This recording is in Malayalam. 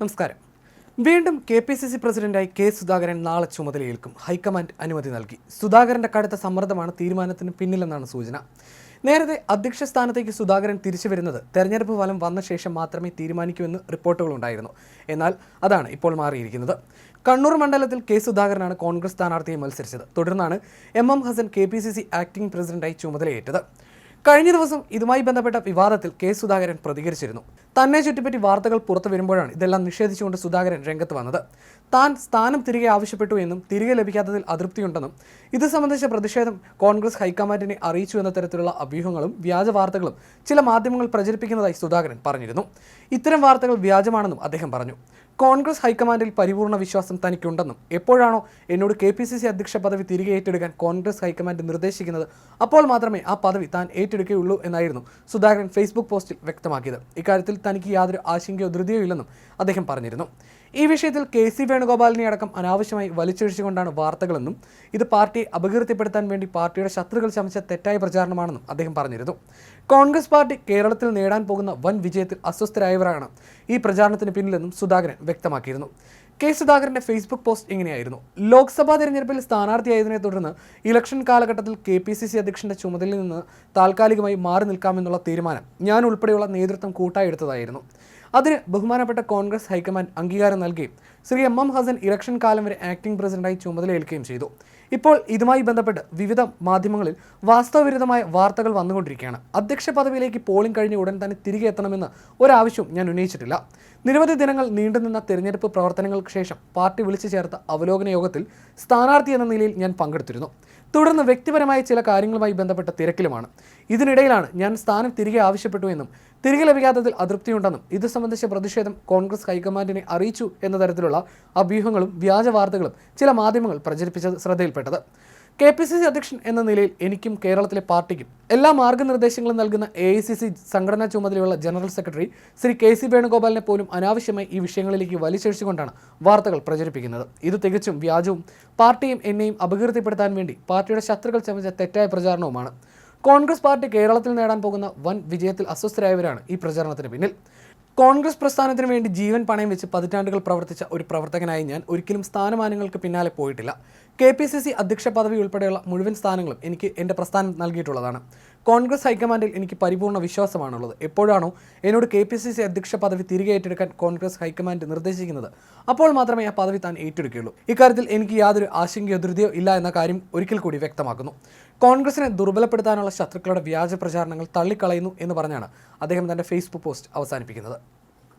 നമസ്കാരം. വീണ്ടും കെ പി സി സി പ്രസിഡന്റായി കെ സുധാകരൻ നാളെ ചുമതലയേൽക്കും. ഹൈക്കമാൻഡ് അനുമതി നൽകി. സുധാകരന്റെ കടുത്ത സമ്മർദ്ദമാണ് തീരുമാനത്തിന് പിന്നിലെന്നാണ് സൂചന. നേരത്തെ അധ്യക്ഷ സ്ഥാനത്തേക്ക് സുധാകരൻ തിരിച്ചു വരുന്നത് തെരഞ്ഞെടുപ്പ് ഫലം വന്ന ശേഷം മാത്രമേ തീരുമാനിക്കൂ എന്ന് റിപ്പോർട്ടുകളുണ്ടായിരുന്നു എന്നാൽ അതാണ് ഇപ്പോൾ മാറിയിരിക്കുന്നത്. കണ്ണൂർ മണ്ഡലത്തിൽ കെ സുധാകരനാണ് കോൺഗ്രസ് സ്ഥാനാർത്ഥിയെ മത്സരിച്ചത്. തുടർന്നാണ് M M Hasan K P C C acting പ്രസിഡന്റായി ചുമതലയേറ്റത്. കഴിഞ്ഞ ദിവസം ഇതുമായി ബന്ധപ്പെട്ട വിവാദത്തിൽ കെ സുധാകരൻ പ്രതികരിച്ചിരുന്നു. തന്നെ ചുറ്റിപ്പറ്റി വാർത്തകൾ പുറത്തു വരുമ്പോഴാണ് ഇതെല്ലാം നിഷേധിച്ചുകൊണ്ട് സുധാകരൻ രംഗത്ത് വന്നത്. താൻ സ്ഥാനം തിരികെ ആവശ്യപ്പെട്ടു എന്നും തിരികെ ലഭിക്കാത്തതിൽ അതൃപ്തിയുണ്ടെന്നും ഇത് സംബന്ധിച്ച പ്രതിഷേധം കോൺഗ്രസ് ഹൈക്കമാൻഡിനെ അറിയിച്ചു എന്ന തരത്തിലുള്ള അഭ്യൂഹങ്ങളും വ്യാജ വാർത്തകളും ചില മാധ്യമങ്ങൾ പ്രചരിപ്പിക്കുന്നതായി സുധാകരൻ പറഞ്ഞിരുന്നു. ഇത്തരം വാർത്തകൾ വ്യാജമാണെന്നും അദ്ദേഹം പറഞ്ഞു. കോൺഗ്രസ് ഹൈക്കമാൻഡിൽ പരിപൂർണ വിശ്വാസം തനിക്കുണ്ടെന്നും എപ്പോഴാണോ എന്നോട് കെ പി സി സി അധ്യക്ഷ പദവി തിരികെ ഏറ്റെടുക്കാൻ കോൺഗ്രസ് ഹൈക്കമാൻഡ് നിർദ്ദേശിക്കുന്നത് അപ്പോൾ മാത്രമേ ആ പദവി താൻ ഏറ്റെടുക്കുകയുള്ളൂ എന്നായിരുന്നു സുധാകരൻ ഫേസ്ബുക്ക് പോസ്റ്റിൽ വ്യക്തമാക്കിയത്. ഇക്കാര്യത്തിൽ തനിക്ക് യാതൊരു ആശങ്കയോ ധൃതിയോ ഇല്ലെന്നും അദ്ദേഹം പറഞ്ഞിരുന്നു. ഈ വിഷയത്തിൽ കെ സി വേണുഗോപാലിനെ അടക്കം അനാവശ്യമായി വലിച്ചൊഴിച്ചുകൊണ്ടാണ് വാർത്തകളെന്നും ഇത് പാർട്ടിയെ അപകീർത്തിപ്പെടുത്താൻ വേണ്ടി പാർട്ടിയുടെ ശത്രുക്കൾ ചമച്ച തെറ്റായ പ്രചാരണമാണെന്നും അദ്ദേഹം പറഞ്ഞിരുന്നു. കോൺഗ്രസ് പാർട്ടി കേരളത്തിൽ നേടാൻ പോകുന്ന വൻ വിജയത്തിൽ അസ്വസ്ഥരായവരാണ് ഈ പ്രചാരണത്തിന് പിന്നിലെന്നും സുധാകരൻ വ്യക്തമാക്കിയിരുന്നു. കെ സുധാകരന്റെ ഫേസ്ബുക്ക് പോസ്റ്റ് ഇങ്ങനെയായിരുന്നു. ലോക്സഭാ തെരഞ്ഞെടുപ്പിൽ സ്ഥാനാർത്ഥിയായതിനെ തുടർന്ന് ഇലക്ഷൻ കാലഘട്ടത്തിൽ കെ പി സി സി അധ്യക്ഷന്റെ ചുമതലയിൽ നിന്ന് താൽക്കാലികമായി മാറി നിൽക്കാമെന്നുള്ള തീരുമാനം ഞാൻ ഉൾപ്പെടെയുള്ള നേതൃത്വം കൂട്ടായി എടുത്തതായിരുന്നു. അതിന് ബഹുമാനപ്പെട്ട കോൺഗ്രസ് ഹൈക്കമാൻഡ് അംഗീകാരം നൽകുകയും Shri M M Hasan election കാലം വരെ ആക്ടിംഗ് പ്രസിഡന്റായി ചുമതലയേൽക്കുകയും ചെയ്തു. ഇപ്പോൾ ഇതുമായി ബന്ധപ്പെട്ട് വിവിധ മാധ്യമങ്ങളിൽ വാസ്തവവിരുദ്ധമായ വാർത്തകൾ വന്നുകൊണ്ടിരിക്കുകയാണ്. അധ്യക്ഷ പദവിയിലേക്ക് പോളിംഗ് കഴിഞ്ഞ ഉടൻ തന്നെ തിരികെ എത്തണമെന്ന് ഒരാവശ്യവും ഞാൻ ഉന്നയിച്ചിട്ടില്ല. നിരവധി ദിനങ്ങൾ നീണ്ടുനിന്ന തെരഞ്ഞെടുപ്പ് പ്രവർത്തനങ്ങൾക്ക് ശേഷം പാർട്ടി വിളിച്ചു ചേർത്ത അവലോകന യോഗത്തിൽ സ്ഥാനാർത്ഥി എന്ന നിലയിൽ ഞാൻ പങ്കെടുത്തിരുന്നു. തുടർന്ന് വ്യക്തിപരമായ ചില കാര്യങ്ങളുമായി ബന്ധപ്പെട്ട തിരക്കിലുമാണ്. ഇതിനിടയിലാണ് ഞാൻ സ്ഥാനം തിരികെ ആവശ്യപ്പെട്ടു എന്നും തിരികെ ലഭിക്കാത്തതിൽ അതൃപ്തിയുണ്ടെന്നും ഇത് സംബന്ധിച്ച പ്രതിഷേധം കോൺഗ്രസ് ഹൈക്കമാൻഡിനെ അറിയിച്ചു എന്ന തരത്തിലുള്ള അഭ്യൂഹങ്ങളും വ്യാജ വാർത്തകളും ചില മാധ്യമങ്ങൾ പ്രചരിപ്പിച്ചത് ശ്രദ്ധയിൽപ്പെട്ടത്. കെ പി സി സി അധ്യക്ഷൻ എന്ന നിലയിൽ എനിക്കും കേരളത്തിലെ പാർട്ടിക്കും എല്ലാ മാർഗനിർദ്ദേശങ്ങളും നൽകുന്ന എ ഐ സി സി സംഘടനാ ചുമതലയുള്ള general secretary Shri K C വേണുഗോപാലിനെ പോലും അനാവശ്യമായി ഈ വിഷയങ്ങളിലേക്ക് വലിച്ചഴിച്ചുകൊണ്ടാണ് വാർത്തകൾ പ്രചരിപ്പിക്കുന്നത്. ഇത് തികച്ചും വ്യാജവും പാർട്ടിയും എന്നെയും അപകീർത്തിപ്പെടുത്താൻ വേണ്ടി പാർട്ടിയുടെ ശത്രുക്കൾ ചമച്ച തെറ്റായ പ്രചാരണവുമാണ്. കോൺഗ്രസ് പാർട്ടി കേരളത്തിൽ നേടാൻ പോകുന്ന വൻ വിജയത്തിൽ അസ്വസ്ഥരായവരാണ് ഈ പ്രചാരണത്തിന് പിന്നിൽ. കോൺഗ്രസ് പ്രസ്ഥാനത്തിന് വേണ്ടി ജീവൻ പണയം വെച്ച് പതിറ്റാണ്ടുകൾ പ്രവർത്തിച്ച ഒരു പ്രവർത്തകനായി ഞാൻ ഒരിക്കലും സ്ഥാനമാനങ്ങൾക്ക് പിന്നാലെ പോയിട്ടില്ല. കെ പി സി സി അധ്യക്ഷ പദവി ഉൾപ്പെടെയുള്ള മുഴുവൻ സ്ഥാനങ്ങളും എനിക്ക് എന്റെ പ്രസ്ഥാനം നൽകിയിട്ടുള്ളതാണ്. കോൺഗ്രസ് ഹൈക്കമാൻഡിൽ എനിക്ക് പരിപൂർണ വിശ്വാസമാണുള്ളത്. എപ്പോഴാണോ എന്നോട് കെ പി സി സി അധ്യക്ഷ പദവി തിരികെ ഏറ്റെടുക്കാൻ കോൺഗ്രസ് ഹൈക്കമാൻഡ് നിർദ്ദേശിക്കുന്നത് അപ്പോൾ മാത്രമേ ആ പദവി താൻ ഏറ്റെടുക്കുകയുള്ളൂ. ഇക്കാര്യത്തിൽ എനിക്ക് യാതൊരു ആശങ്കയോ ധൃതിയോ ഇല്ല എന്ന കാര്യം ഒരിക്കൽ കൂടി വ്യക്തമാക്കുന്നു. കോൺഗ്രസിനെ ദുർബലപ്പെടുത്താനുള്ള ശത്രുക്കളുടെ വ്യാജ പ്രചാരണങ്ങൾ തള്ളിക്കളയുന്നു എന്ന് പറഞ്ഞാണ് അദ്ദേഹം തന്റെ ഫേസ്ബുക്ക് പോസ്റ്റ് അവസാനിപ്പിക്കുന്നത്.